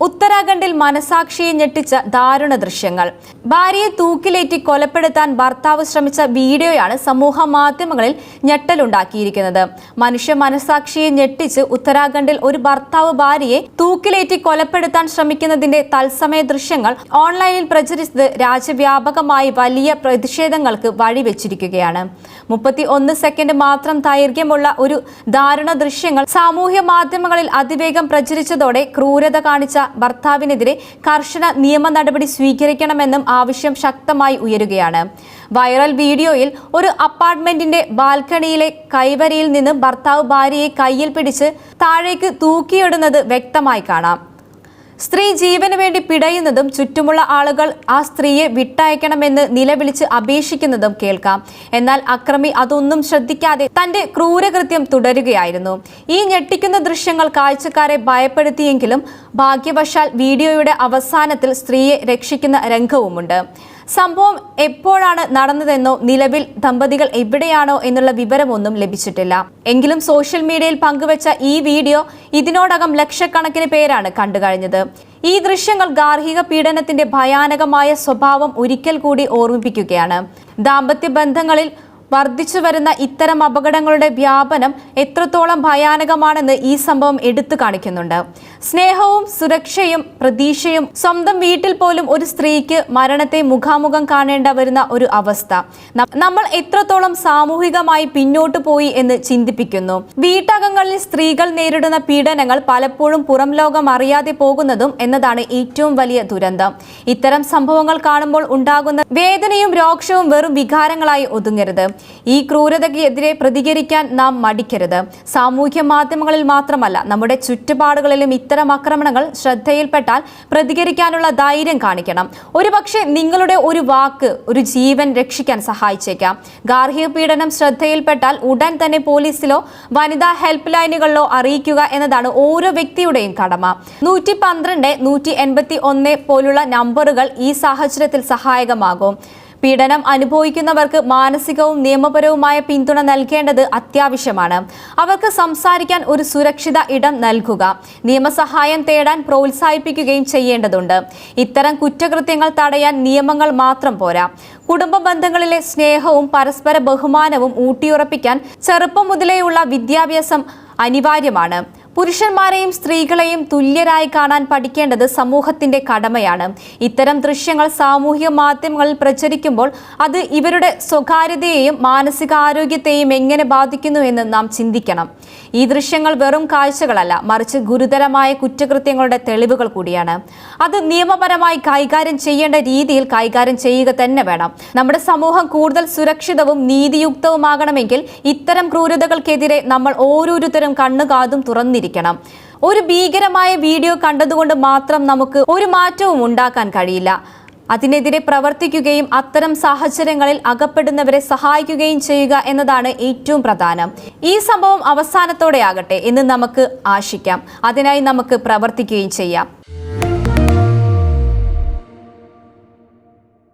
ഉത്തരാഖണ്ഡിൽ മനസാക്ഷിയെ ഞെട്ടിച്ച ദാരുണ ദൃശ്യങ്ങൾ. ഭാര്യയെ തൂക്കിലേറ്റി കൊലപ്പെടുത്താൻ ഭർത്താവ് ശ്രമിച്ച വീഡിയോയാണ് സമൂഹ മാധ്യമങ്ങളിൽ ഞെട്ടലുണ്ടാക്കിയിരിക്കുന്നത്. മനുഷ്യ മനസാക്ഷിയെ ഞെട്ടിച്ച് ഉത്തരാഖണ്ഡിൽ ഒരു ഭർത്താവ് ഭാര്യയെ തൂക്കിലേറ്റി കൊലപ്പെടുത്താൻ ശ്രമിക്കുന്നതിന്റെ തത്സമയ ദൃശ്യങ്ങൾ ഓൺലൈനിൽ പ്രചരിച്ചത് രാജ്യവ്യാപകമായി വലിയ പ്രതിഷേധങ്ങൾക്ക് വഴിവെച്ചിരിക്കുകയാണ്. മുപ്പത്തി ഒന്ന് സെക്കൻഡ് മാത്രം ദൈർഘ്യമുള്ള ഒരു ദാരുണ ദൃശ്യങ്ങൾ സാമൂഹ്യ മാധ്യമങ്ങളിൽ അതിവേഗം പ്രചരിച്ചതോടെ ക്രൂരത കാണിച്ച ഭർത്താവിനെതിരെ കർശന നിയമ നടപടി സ്വീകരിക്കണമെന്നും ആവശ്യം ശക്തമായി ഉയരുകയാണ്. വൈറൽ വീഡിയോയിൽ ഒരു അപ്പാർട്ട്മെന്റിന്റെ ബാൽക്കണിയിലെ കൈവരിയിൽ നിന്ന് ഭർത്താവ് ഭാര്യയെ കയ്യിൽ പിടിച്ച് താഴേക്ക് തൂക്കിയിടുന്നത് വ്യക്തമായി കാണാം. സ്ത്രീ ജീവന് വേണ്ടി പിടയുന്നതും ചുറ്റുമുള്ള ആളുകൾ ആ സ്ത്രീയെ വിട്ടയക്കണമെന്ന് നിലവിളിച്ച് അപേക്ഷിക്കുന്നതും കേൾക്കാം. എന്നാൽ അക്രമി അതൊന്നും ശ്രദ്ധിക്കാതെ തന്റെ ക്രൂരകൃത്യം തുടരുകയായിരുന്നു. ഈ ഞെട്ടിക്കുന്ന ദൃശ്യങ്ങൾ കാഴ്ചക്കാരെ ഭയപ്പെടുത്തിയെങ്കിലും ഭാഗ്യവശാൽ വീഡിയോയുടെ അവസാനത്തിൽ സ്ത്രീയെ രക്ഷിക്കുന്ന രംഗവുമുണ്ട്. സംഭവം എപ്പോഴാണ് നടന്നതെന്നോ നിലവിൽ ദമ്പതികൾ എവിടെയാണോ എന്നുള്ള വിവരമൊന്നും ലഭിച്ചിട്ടില്ല. എങ്കിലും സോഷ്യൽ മീഡിയയിൽ പങ്കുവച്ച ഈ വീഡിയോ ഇതിനോടകം ലക്ഷക്കണക്കിന് പേരാണ് കണ്ടുകഴിഞ്ഞത് ഈ ദൃശ്യങ്ങൾ ഗാർഹിക പീഡനത്തിന്റെ ഭയാനകമായ സ്വഭാവം ഒരിക്കൽ കൂടി ഓർമ്മിപ്പിക്കുകയാണ്. ദാമ്പത്യ ബന്ധങ്ങളിൽ വർദ്ധിച്ചു വരുന്ന ഇത്തരം അപകടങ്ങളുടെ വ്യാപനം എത്രത്തോളം ഭയാനകമാണെന്ന് ഈ സംഭവം എടുത്തു കാണിക്കുന്നുണ്ട്. സ്നേഹവും സുരക്ഷയും പ്രതീക്ഷയും സ്വന്തം വീട്ടിൽ പോലും ഒരു സ്ത്രീക്ക് മരണത്തെ മുഖാമുഖം കാണേണ്ട വരുന്ന ഒരു അവസ്ഥ. നമ്മൾ എത്രത്തോളം സാമൂഹികമായി പിന്നോട്ട് പോയി എന്ന് ചിന്തിപ്പിക്കുന്നു. വീട്ടകങ്ങളിൽ സ്ത്രീകൾ നേരിടുന്ന പീഡനങ്ങൾ പലപ്പോഴും പുറം ലോകം അറിയാതെ പോകുന്നതും എന്നതാണ് ഏറ്റവും വലിയ ദുരന്തം. ഇത്തരം സംഭവങ്ങൾ കാണുമ്പോൾ ഉണ്ടാകുന്ന വേദനയും രോക്ഷവും വെറും വികാരങ്ങളായി ഒതുങ്ങരുത്. ഈ ക്രൂരതയ്ക്കെതിരെ പ്രതികരിക്കാൻ നാം മടിക്കരുത്. സാമൂഹ്യ മാധ്യമങ്ങളിൽ മാത്രമല്ല നമ്മുടെ ചുറ്റുപാടുകളിലും ഇത്തരം ആക്രമണങ്ങൾ ശ്രദ്ധയിൽപ്പെട്ടാൽ പ്രതികരിക്കാനുള്ള ധൈര്യം കാണിക്കണം. ഒരുപക്ഷെ നിങ്ങളുടെ ഒരു വാക്ക് ഒരു ജീവൻ രക്ഷിക്കാൻ സഹായിച്ചേക്കാം. ഗാർഹിക പീഡനം ശ്രദ്ധയിൽപ്പെട്ടാൽ ഉടൻ തന്നെ പോലീസിലോ വനിതാ ഹെൽപ്പ് ലൈനുകളിലോ അറിയിക്കുക എന്നതാണ് ഓരോ വ്യക്തിയുടെയും കടമ. നൂറ്റി പന്ത്രണ്ട് നൂറ്റി എൺപത്തി ഒന്ന് പോലുള്ള നമ്പറുകൾ ഈ സാഹചര്യത്തിൽ സഹായകമാകും. പീഡനം അനുഭവിക്കുന്നവർക്ക് മാനസികവും നിയമപരവുമായ പിന്തുണ നൽകേണ്ടത് അത്യാവശ്യമാണ്. അവർക്ക് സംസാരിക്കാൻ ഒരു സുരക്ഷിത ഇടം നൽകുക നിയമസഹായം തേടാൻ പ്രോത്സാഹിപ്പിക്കുകയും ചെയ്യേണ്ടതുണ്ട്. ഇത്തരം കുറ്റകൃത്യങ്ങൾ തടയാൻ നിയമങ്ങൾ മാത്രം പോരാ. കുടുംബ ബന്ധങ്ങളിലെ സ്നേഹവും പരസ്പര ബഹുമാനവും ഊട്ടിയുറപ്പിക്കാൻ ചെറുപ്പം മുതലേയുള്ള വിദ്യാഭ്യാസം അനിവാര്യമാണ്. പുരുഷന്മാരെയും സ്ത്രീകളെയും തുല്യരായി കാണാൻ പഠിക്കേണ്ടത് സമൂഹത്തിന്റെ കടമയാണ്. ഇത്തരം ദൃശ്യങ്ങൾ സാമൂഹിക മാധ്യമങ്ങളിൽ പ്രചരിക്കുമ്പോൾ അത് ഇവരുടെ സ്വകാര്യതയെയും മാനസികാരോഗ്യത്തെയും എങ്ങനെ ബാധിക്കുന്നു എന്ന് നാം ചിന്തിക്കണം. ഈ ദൃശ്യങ്ങൾ വെറും കാഴ്ചകളല്ല മറിച്ച് ഗുരുതരമായ കുറ്റകൃത്യങ്ങളുടെ തെളിവുകൾ കൂടിയാണ്. അത് നിയമപരമായി കൈകാര്യം ചെയ്യേണ്ട രീതിയിൽ കൈകാര്യം ചെയ്യുക തന്നെ വേണം. നമ്മുടെ സമൂഹം കൂടുതൽ സുരക്ഷിതവും നീതിയുക്തവുമാകണമെങ്കിൽ ഇത്തരം ക്രൂരതകൾക്കെതിരെ നമ്മൾ ഓരോരുത്തരും കണ്ണുകാതും തുറന്നിരിക്കണം ഒരു ഭീകരമായ വീഡിയോ കണ്ടതുകൊണ്ട് മാത്രം നമുക്ക് ഒരു മാറ്റവും ഉണ്ടാക്കാൻ കഴിയില്ല. അതിനെതിരെ പ്രവർത്തിക്കുകയും അത്തരം സാഹചര്യങ്ങളിൽ അകപ്പെടുന്നവരെ സഹായിക്കുകയും ചെയ്യുക എന്നതാണ് ഏറ്റവും പ്രധാനം. ഈ സംഭവം അവസാനത്തോടെ ആകട്ടെ എന്ന് നമുക്ക് ആശിക്കാം. അതിനായി നമുക്ക് പ്രവർത്തിക്കുകയും ചെയ്യാം.